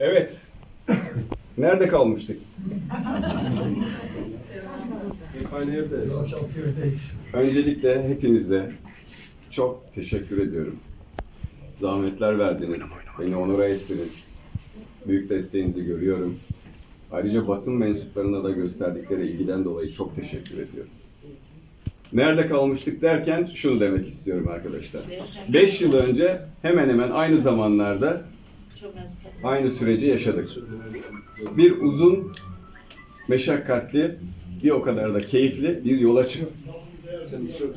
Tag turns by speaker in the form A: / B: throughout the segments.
A: Evet. Nerede kalmıştık? Öncelikle hepinize çok teşekkür ediyorum. Zahmetler verdiniz, beni onura ettiniz. Büyük desteğinizi görüyorum. Ayrıca basın mensuplarına da gösterdikleri ilgiden dolayı çok teşekkür ediyorum. Nerede kalmıştık derken şunu demek istiyorum arkadaşlar. 5 yıl önce hemen hemen aynı zamanlarda. Aynı süreci yaşadık. Bir uzun, meşakkatli, bir o kadar da keyifli bir yola çıktık.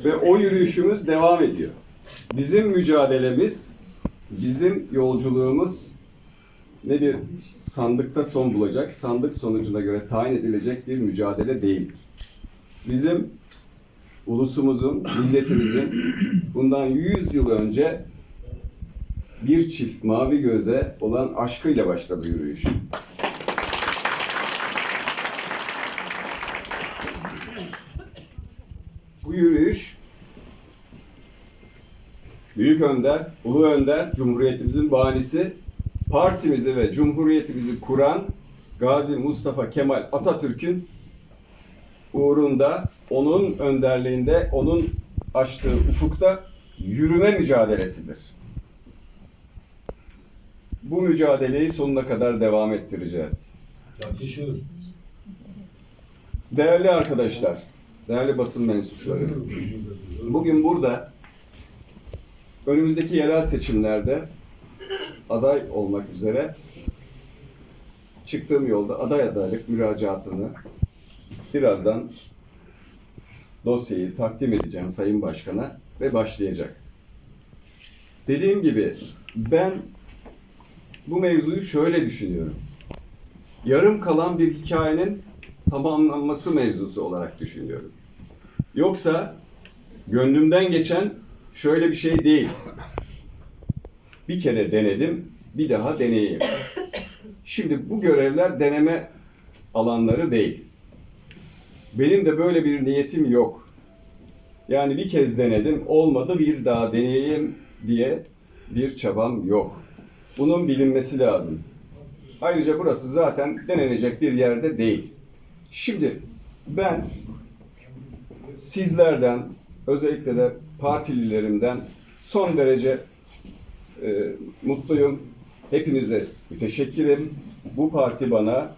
A: Ve o yürüyüşümüz devam ediyor. Bizim mücadelemiz, bizim yolculuğumuz ne bir sandıkta son bulacak, sandık sonucuna göre tayin edilecek bir mücadele değildir. Bizim ulusumuzun, milletimizin bundan 100 yıl önce bir çift mavi göze olan aşkıyla başladı yürüyüş. Bu yürüyüş Büyük Önder, Ulu Önder, Cumhuriyetimizin banisi, partimizi ve Cumhuriyetimizi kuran Gazi Mustafa Kemal Atatürk'ün uğrunda, onun önderliğinde, onun açtığı ufukta yürüme mücadelesidir. Bu mücadeleyi sonuna kadar devam ettireceğiz.
B: yakışır.
A: Değerli arkadaşlar, değerli basın mensupları, bugün burada önümüzdeki yerel seçimlerde aday olmak üzere çıktığım yolda aday adaylık müracaatını birazdan dosyayı takdim edeceğim Sayın Başkan'a ve başlayacak. Dediğim gibi ben bu mevzuyu şöyle düşünüyorum. Yarım kalan bir hikayenin tamamlanması mevzusu olarak düşünüyorum. Yoksa gönlümden geçen şöyle bir şey değil. Bir kere denedim, bir daha deneyeyim. Şimdi bu görevler deneme alanları değil. Benim de böyle bir niyetim yok. Yani bir kez denedim, olmadı bir daha deneyeyim diye bir çabam yok. Bunun bilinmesi lazım. Ayrıca burası zaten denenecek bir yerde değil. Şimdi ben sizlerden, özellikle de partililerimden son derece e, mutluyum. Hepinize müteşekkirim. Bu parti bana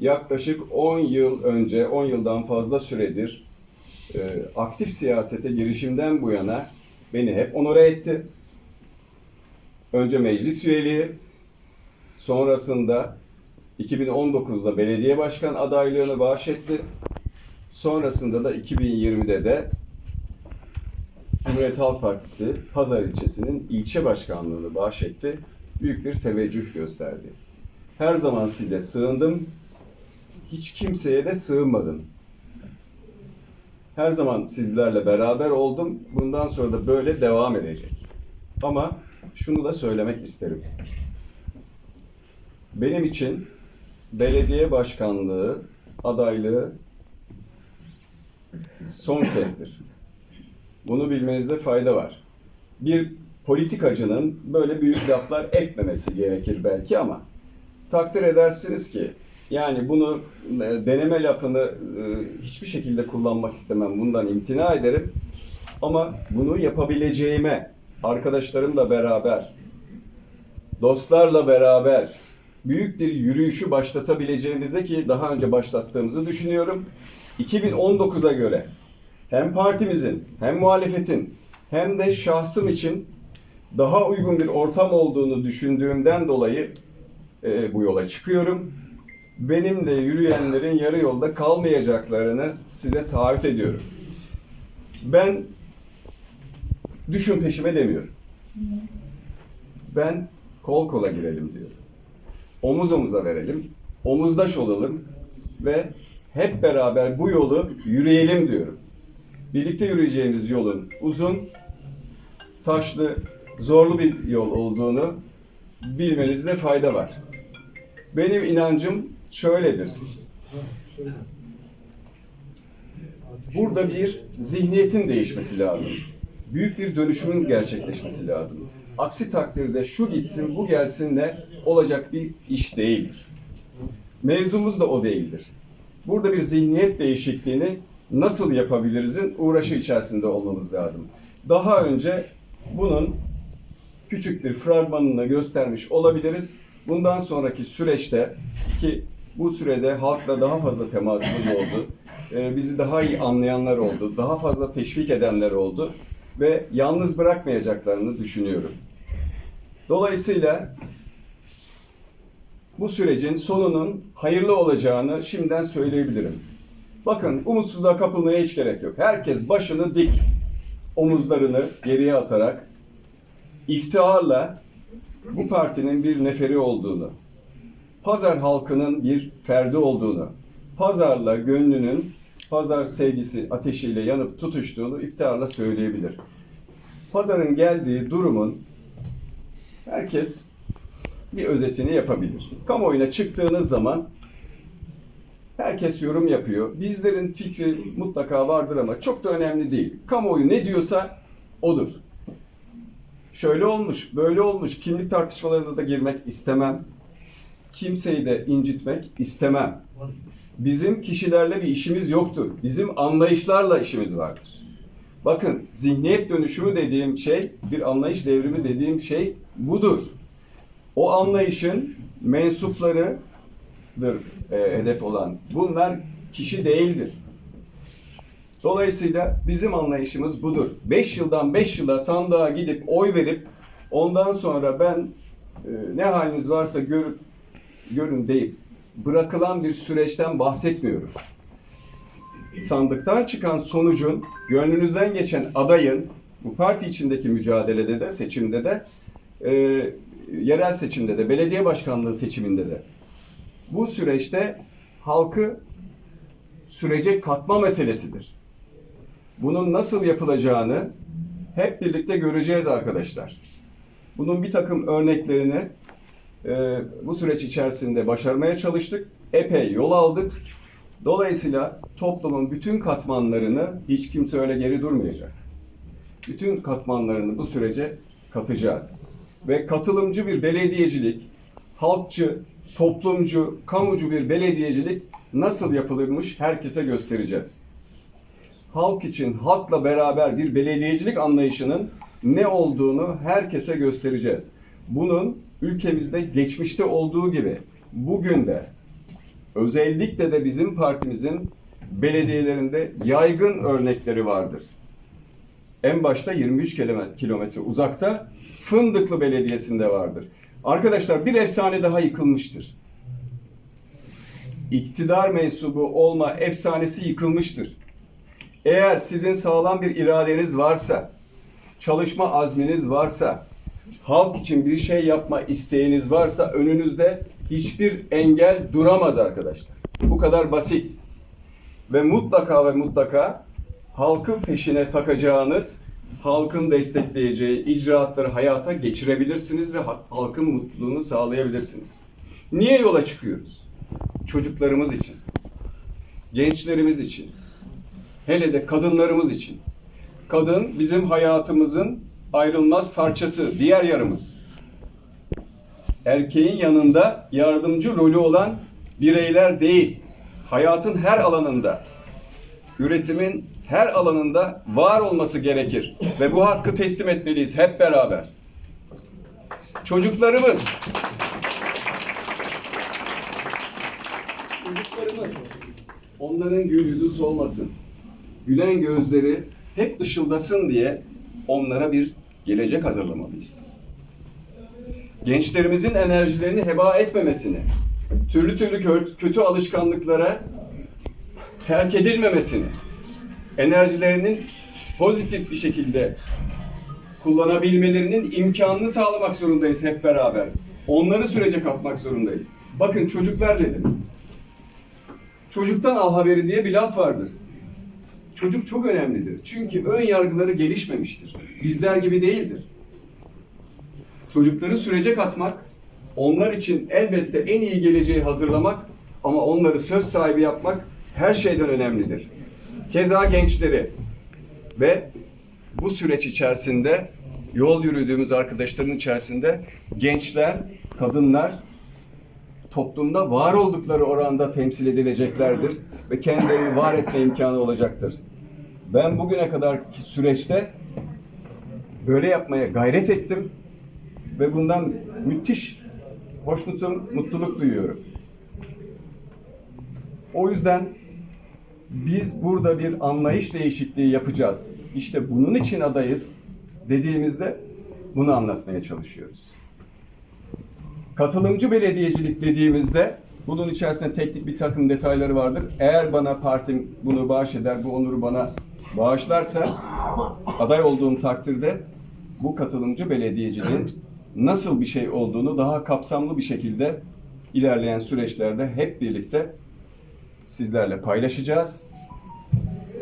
A: yaklaşık 10 yıl önce, 10 yıldan fazla süredir e, aktif siyasete girişimden bu yana beni hep onore etti. Önce meclis üyeliği, sonrasında 2019'da belediye başkan adaylığını bahşetti. Sonrasında da 2020'de de Cumhuriyet Halk Partisi Pazar ilçesinin ilçe başkanlığını bahşetti. Büyük bir teveccüh gösterdi. Her zaman size sığındım. Hiç kimseye de sığınmadım. Her zaman sizlerle beraber oldum. Bundan sonra da böyle devam edecek. Ama şunu da söylemek isterim. Benim için belediye başkanlığı adaylığı son kezdir. Bunu bilmenizde fayda var. Bir politikacının böyle büyük laflar etmemesi gerekir belki ama takdir edersiniz ki yani bunu e, deneme lafını e, hiçbir şekilde kullanmak istemem. Bundan imtina ederim. Ama bunu yapabileceğime arkadaşlarımla beraber dostlarla beraber büyük bir yürüyüşü başlatabileceğimize ki daha önce başlattığımızı düşünüyorum. 2019'a göre hem partimizin hem muhalefetin hem de şahsım için daha uygun bir ortam olduğunu düşündüğümden dolayı e, bu yola çıkıyorum. Benimle yürüyenlerin yarı yolda kalmayacaklarını size taahhüt ediyorum. Ben düşün peşime demiyorum. Ben kol kola girelim diyorum. Omuz omuza verelim, omuzdaş olalım ve hep beraber bu yolu yürüyelim diyorum. Birlikte yürüyeceğimiz yolun uzun, taşlı, zorlu bir yol olduğunu bilmenizde fayda var. Benim inancım şöyledir. Burada bir zihniyetin değişmesi lazım. Büyük bir dönüşümün gerçekleşmesi lazım. Aksi takdirde şu gitsin, bu gelsinle olacak bir iş değildir. Mevzumuz da o değildir. Burada bir zihniyet değişikliğini nasıl yapabilirizin uğraşı içerisinde olmamız lazım. Daha önce bunun küçük bir fragmanını göstermiş olabiliriz. Bundan sonraki süreçte ki bu sürede halkla daha fazla temasımız oldu. e, Bizi daha iyi anlayanlar oldu. Daha fazla teşvik edenler oldu. Ve yalnız bırakmayacaklarını düşünüyorum. Dolayısıyla bu sürecin sonunun hayırlı olacağını şimdiden söyleyebilirim. Bakın umutsuzluğa kapılmaya hiç gerek yok. Herkes başını dik, omuzlarını geriye atarak iftiharla bu partinin bir neferi olduğunu, pazar halkının bir ferdi olduğunu, pazarla gönlünün pazar sevgisi ateşiyle yanıp tutuştuğunu iftiharla söyleyebilir. Pazarın geldiği durumun herkes bir özetini yapabilir. Kamuoyuna çıktığınız zaman herkes yorum yapıyor. Bizlerin fikri mutlaka vardır ama çok da önemli değil. Kamuoyu ne diyorsa odur. Şöyle olmuş, böyle olmuş. Kimlik tartışmalarına da girmek istemem. Kimseyi de incitmek istemem. Bizim kişilerle bir işimiz yoktur. Bizim anlayışlarla işimiz vardır. Bakın zihniyet dönüşümü dediğim şey, bir anlayış devrimi dediğim şey budur. O anlayışın mensuplarıdır e, hedef olan. Bunlar kişi değildir. Dolayısıyla bizim anlayışımız budur. 5 yıldan 5 yıla sandığa gidip oy verip ondan sonra ben e, ne haliniz varsa görüp görün deyip bırakılan bir süreçten bahsetmiyorum. Sandıktan çıkan sonucun gönlünüzden geçen adayın bu parti içindeki mücadelede de seçimde de e, yerel seçimde de belediye başkanlığı seçiminde de bu süreçte halkı sürece katma meselesidir. Bunun nasıl yapılacağını hep birlikte göreceğiz arkadaşlar. Bunun bir takım örneklerini e, bu süreç içerisinde başarmaya çalıştık. Epey yol aldık. Dolayısıyla toplumun bütün katmanlarını hiç kimse öyle geri durmayacak. Bütün katmanlarını bu sürece katacağız. Ve katılımcı bir belediyecilik, halkçı, toplumcu, kamucu bir belediyecilik nasıl yapılırmış herkese göstereceğiz halk için halkla beraber bir belediyecilik anlayışının ne olduğunu herkese göstereceğiz. Bunun ülkemizde geçmişte olduğu gibi bugün de özellikle de bizim partimizin belediyelerinde yaygın örnekleri vardır. En başta 23 kilome- kilometre uzakta Fındıklı Belediyesi'nde vardır. Arkadaşlar bir efsane daha yıkılmıştır. İktidar mensubu olma efsanesi yıkılmıştır. Eğer sizin sağlam bir iradeniz varsa, çalışma azminiz varsa, halk için bir şey yapma isteğiniz varsa önünüzde hiçbir engel duramaz arkadaşlar. Bu kadar basit. Ve mutlaka ve mutlaka halkın peşine takacağınız, halkın destekleyeceği icraatları hayata geçirebilirsiniz ve ha- halkın mutluluğunu sağlayabilirsiniz. Niye yola çıkıyoruz? Çocuklarımız için, gençlerimiz için, hele de kadınlarımız için. Kadın bizim hayatımızın ayrılmaz parçası, diğer yarımız. Erkeğin yanında yardımcı rolü olan bireyler değil, hayatın her alanında, üretimin her alanında var olması gerekir ve bu hakkı teslim etmeliyiz hep beraber. Çocuklarımız, çocuklarımız, onların gül yüzü solmasın gülen gözleri hep ışıldasın diye onlara bir gelecek hazırlamalıyız. Gençlerimizin enerjilerini heba etmemesini, türlü türlü kö- kötü alışkanlıklara terk edilmemesini, enerjilerinin pozitif bir şekilde kullanabilmelerinin imkanını sağlamak zorundayız hep beraber. Onları sürece katmak zorundayız. Bakın çocuklar dedim. Çocuktan al haberi diye bir laf vardır. Çocuk çok önemlidir. Çünkü ön yargıları gelişmemiştir. Bizler gibi değildir. Çocukları sürece katmak, onlar için elbette en iyi geleceği hazırlamak ama onları söz sahibi yapmak her şeyden önemlidir. Keza gençleri ve bu süreç içerisinde yol yürüdüğümüz arkadaşların içerisinde gençler kadınlar toplumda var oldukları oranda temsil edileceklerdir ve kendilerini var etme imkanı olacaktır. Ben bugüne kadarki süreçte böyle yapmaya gayret ettim ve bundan müthiş hoşnutum, mutluluk duyuyorum. O yüzden biz burada bir anlayış değişikliği yapacağız. İşte bunun için adayız dediğimizde bunu anlatmaya çalışıyoruz. Katılımcı belediyecilik dediğimizde bunun içerisinde teknik bir takım detayları vardır. Eğer bana partim bunu bağışlar, bu onuru bana bağışlarsa aday olduğum takdirde bu katılımcı belediyeciliğin nasıl bir şey olduğunu daha kapsamlı bir şekilde ilerleyen süreçlerde hep birlikte sizlerle paylaşacağız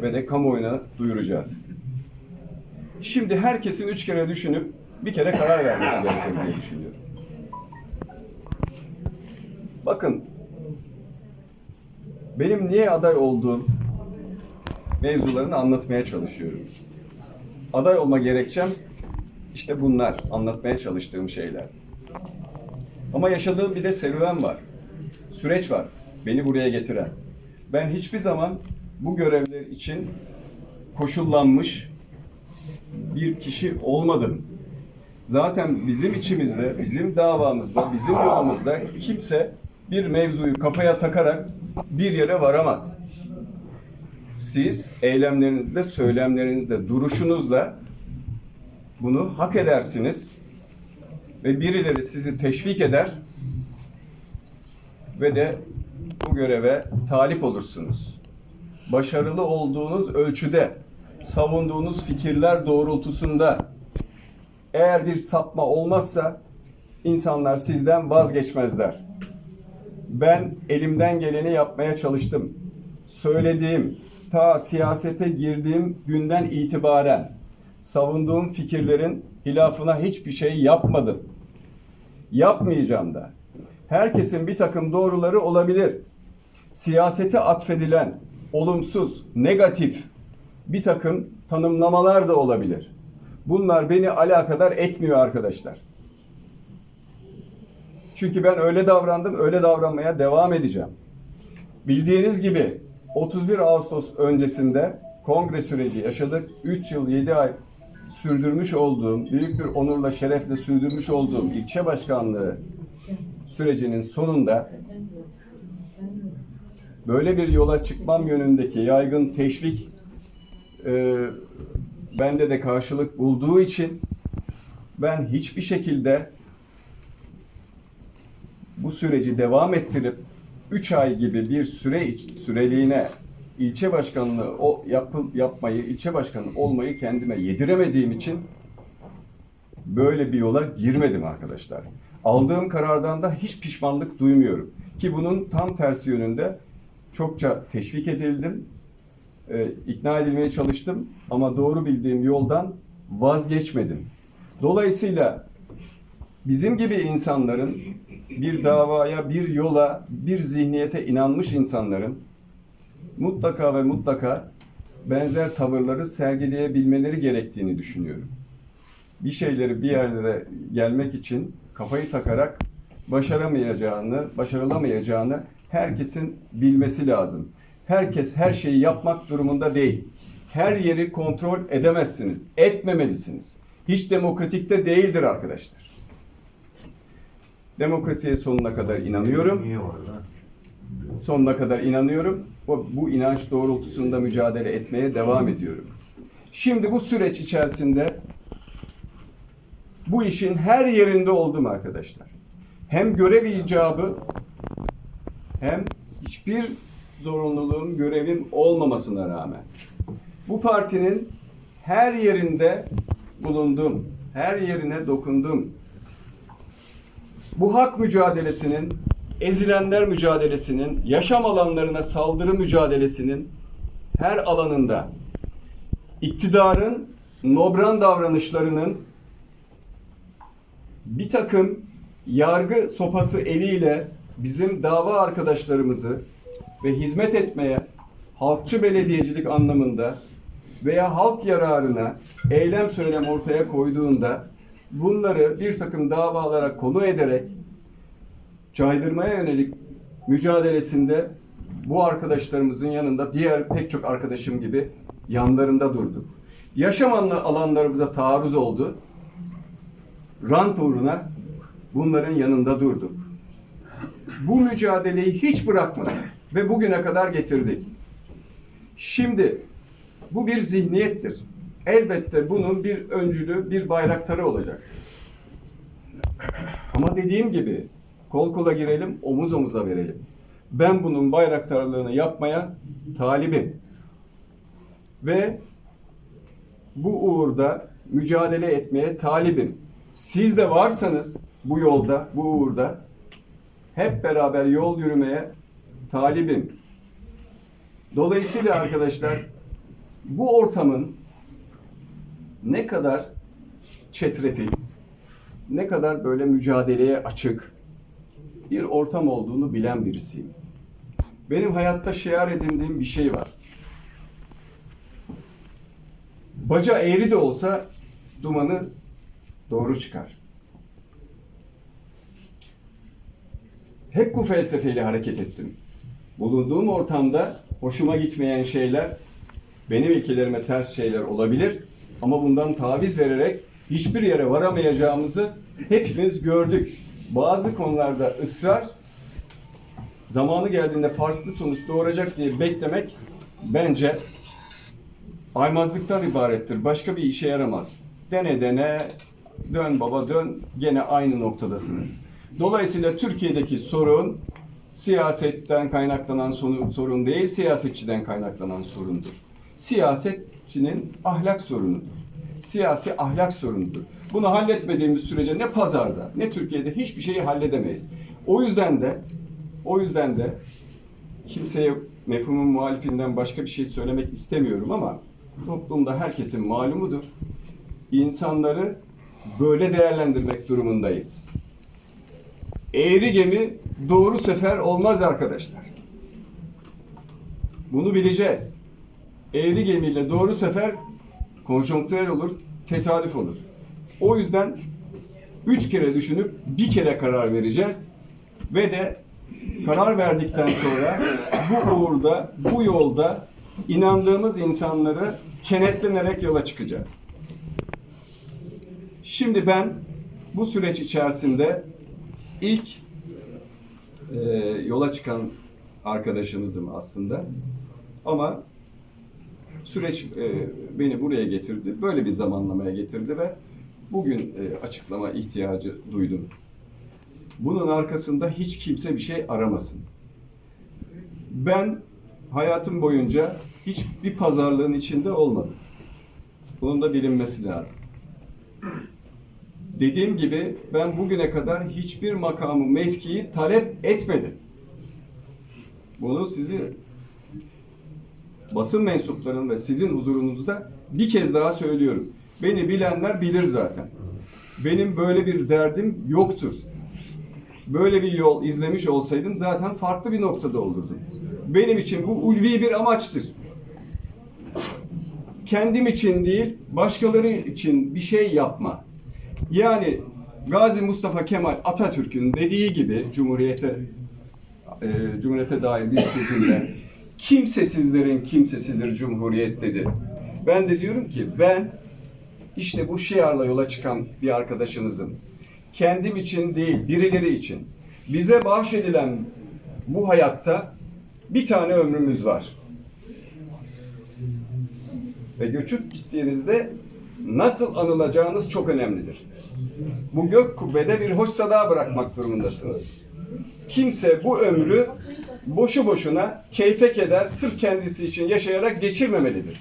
A: ve de kamuoyuna duyuracağız. Şimdi herkesin üç kere düşünüp bir kere karar vermesi gerekir diye düşünüyorum. Bakın, benim niye aday olduğum mevzularını anlatmaya çalışıyorum. Aday olma gerekçem işte bunlar, anlatmaya çalıştığım şeyler. Ama yaşadığım bir de serüven var. Süreç var, beni buraya getiren. Ben hiçbir zaman bu görevler için koşullanmış bir kişi olmadım. Zaten bizim içimizde, bizim davamızda, bizim yolumuzda kimse bir mevzuyu kafaya takarak bir yere varamaz. Siz eylemlerinizde, söylemlerinizde, duruşunuzla bunu hak edersiniz ve birileri sizi teşvik eder ve de bu göreve talip olursunuz. Başarılı olduğunuz ölçüde, savunduğunuz fikirler doğrultusunda eğer bir sapma olmazsa insanlar sizden vazgeçmezler. Ben elimden geleni yapmaya çalıştım. Söylediğim, ta siyasete girdiğim günden itibaren savunduğum fikirlerin hilafına hiçbir şey yapmadım. Yapmayacağım da. Herkesin bir takım doğruları olabilir. Siyasete atfedilen olumsuz, negatif bir takım tanımlamalar da olabilir. Bunlar beni alakadar etmiyor arkadaşlar. Çünkü ben öyle davrandım, öyle davranmaya devam edeceğim. Bildiğiniz gibi 31 Ağustos öncesinde kongre süreci yaşadık. 3 yıl 7 ay sürdürmüş olduğum, büyük bir onurla, şerefle sürdürmüş olduğum ilçe başkanlığı sürecinin sonunda böyle bir yola çıkmam yönündeki yaygın teşvik e, bende de karşılık bulduğu için ben hiçbir şekilde bu süreci devam ettirip 3 ay gibi bir süre süreliğine ilçe başkanlığı o yapıl, yapmayı, ilçe başkanı olmayı kendime yediremediğim için böyle bir yola girmedim arkadaşlar. Aldığım karardan da hiç pişmanlık duymuyorum. Ki bunun tam tersi yönünde çokça teşvik edildim, e, ikna edilmeye çalıştım ama doğru bildiğim yoldan vazgeçmedim. Dolayısıyla bizim gibi insanların bir davaya, bir yola, bir zihniyete inanmış insanların mutlaka ve mutlaka benzer tavırları sergileyebilmeleri gerektiğini düşünüyorum. Bir şeyleri bir yerlere gelmek için kafayı takarak başaramayacağını, başarılamayacağını herkesin bilmesi lazım. Herkes her şeyi yapmak durumunda değil. Her yeri kontrol edemezsiniz. Etmemelisiniz. Hiç demokratikte değildir arkadaşlar. Demokrasiye sonuna kadar inanıyorum. Sonuna kadar inanıyorum. Bu, bu inanç doğrultusunda mücadele etmeye devam ediyorum. Şimdi bu süreç içerisinde bu işin her yerinde oldum arkadaşlar. Hem görev icabı hem hiçbir zorunluluğum, görevim olmamasına rağmen bu partinin her yerinde bulundum. Her yerine dokundum. Bu hak mücadelesinin, ezilenler mücadelesinin, yaşam alanlarına saldırı mücadelesinin her alanında iktidarın nobran davranışlarının bir takım yargı sopası eliyle bizim dava arkadaşlarımızı ve hizmet etmeye halkçı belediyecilik anlamında veya halk yararına eylem söylem ortaya koyduğunda bunları bir takım davalara konu ederek caydırmaya yönelik mücadelesinde bu arkadaşlarımızın yanında diğer pek çok arkadaşım gibi yanlarında durduk. Yaşam alan- alanlarımıza taarruz oldu. Rant uğruna bunların yanında durduk. Bu mücadeleyi hiç bırakmadık ve bugüne kadar getirdik. Şimdi bu bir zihniyettir. Elbette bunun bir öncülü, bir bayraktarı olacak. Ama dediğim gibi kol kola girelim, omuz omuza verelim. Ben bunun bayraktarlığını yapmaya talibim. Ve bu uğurda mücadele etmeye talibim. Siz de varsanız bu yolda, bu uğurda hep beraber yol yürümeye talibim. Dolayısıyla arkadaşlar bu ortamın ne kadar çetrefil, ne kadar böyle mücadeleye açık bir ortam olduğunu bilen birisiyim. Benim hayatta şiar edindiğim bir şey var. Baca eğri de olsa dumanı doğru çıkar. Hep bu felsefeyle hareket ettim. Bulunduğum ortamda hoşuma gitmeyen şeyler, benim ilkelerime ters şeyler olabilir ama bundan taviz vererek hiçbir yere varamayacağımızı hepimiz gördük. Bazı konularda ısrar zamanı geldiğinde farklı sonuç doğuracak diye beklemek bence aymazlıktan ibarettir. Başka bir işe yaramaz. Dene dene, dön baba dön, gene aynı noktadasınız. Dolayısıyla Türkiye'deki sorun siyasetten kaynaklanan sorun değil, siyasetçiden kaynaklanan sorundur. Siyasetçinin ahlak sorunudur. Siyasi ahlak sorunudur. Bunu halletmediğimiz sürece ne pazarda ne Türkiye'de hiçbir şeyi halledemeyiz. O yüzden de o yüzden de kimseye mefhumun muhalifinden başka bir şey söylemek istemiyorum ama toplumda herkesin malumudur. İnsanları böyle değerlendirmek durumundayız. Eğri gemi doğru sefer olmaz arkadaşlar. Bunu bileceğiz. Eğri gemiyle doğru sefer konjonktürel olur, tesadüf olur. O yüzden üç kere düşünüp bir kere karar vereceğiz ve de karar verdikten sonra bu uğurda, bu yolda inandığımız insanları kenetlenerek yola çıkacağız. Şimdi ben bu süreç içerisinde ilk e, yola çıkan arkadaşımızım aslında. Ama süreç e, beni buraya getirdi. Böyle bir zamanlamaya getirdi ve bugün e, açıklama ihtiyacı duydum. Bunun arkasında hiç kimse bir şey aramasın. Ben hayatım boyunca hiçbir pazarlığın içinde olmadım. Bunun da bilinmesi lazım. Dediğim gibi ben bugüne kadar hiçbir makamı, mevkiyi talep etmedim. Bunu sizi basın mensuplarının ve sizin huzurunuzda bir kez daha söylüyorum. Beni bilenler bilir zaten. Benim böyle bir derdim yoktur. Böyle bir yol izlemiş olsaydım zaten farklı bir noktada olurdum. Benim için bu ulvi bir amaçtır. Kendim için değil, başkaları için bir şey yapma. Yani Gazi Mustafa Kemal Atatürk'ün dediği gibi Cumhuriyete e, Cumhuriyete dair bir sözünde kimsesizlerin kimsesidir Cumhuriyet dedi. Ben de diyorum ki ben işte bu şiarla yola çıkan bir arkadaşınızım. Kendim için değil, birileri için. Bize bahşedilen bu hayatta bir tane ömrümüz var. Ve göçüp gittiğinizde nasıl anılacağınız çok önemlidir. Bu gök kubbede bir hoş sada bırakmak durumundasınız. Kimse bu ömrü boşu boşuna keyfe keder, sırf kendisi için yaşayarak geçirmemelidir.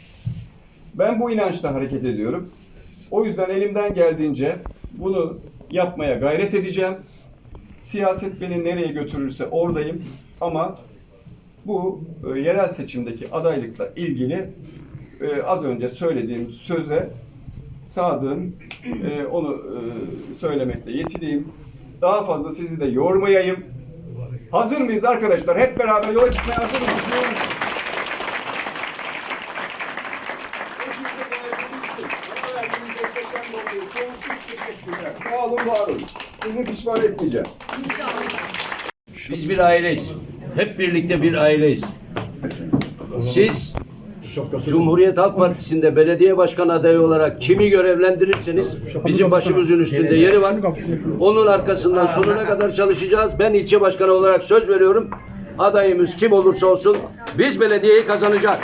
A: Ben bu inançla hareket ediyorum. O yüzden elimden geldiğince bunu yapmaya gayret edeceğim. Siyaset beni nereye götürürse oradayım ama bu e, yerel seçimdeki adaylıkla ilgili e, az önce söylediğim söze sadığım, e, onu e, söylemekle yetineyim. Daha fazla sizi de yormayayım. Hazır mıyız arkadaşlar? Hep beraber yola çıkmaya hazır mıyız? Sağ olun, var olun. Sizi pişman etmeyeceğim.
C: Biz bir aileyiz. Hep birlikte bir aileyiz. Siz Cumhuriyet Halk Partisi'nde belediye başkan adayı olarak kimi görevlendirirseniz bizim başımızın üstünde yeri var. Onun arkasından sonuna kadar çalışacağız. Ben ilçe başkanı olarak söz veriyorum. Adayımız kim olursa olsun biz belediyeyi kazanacağız.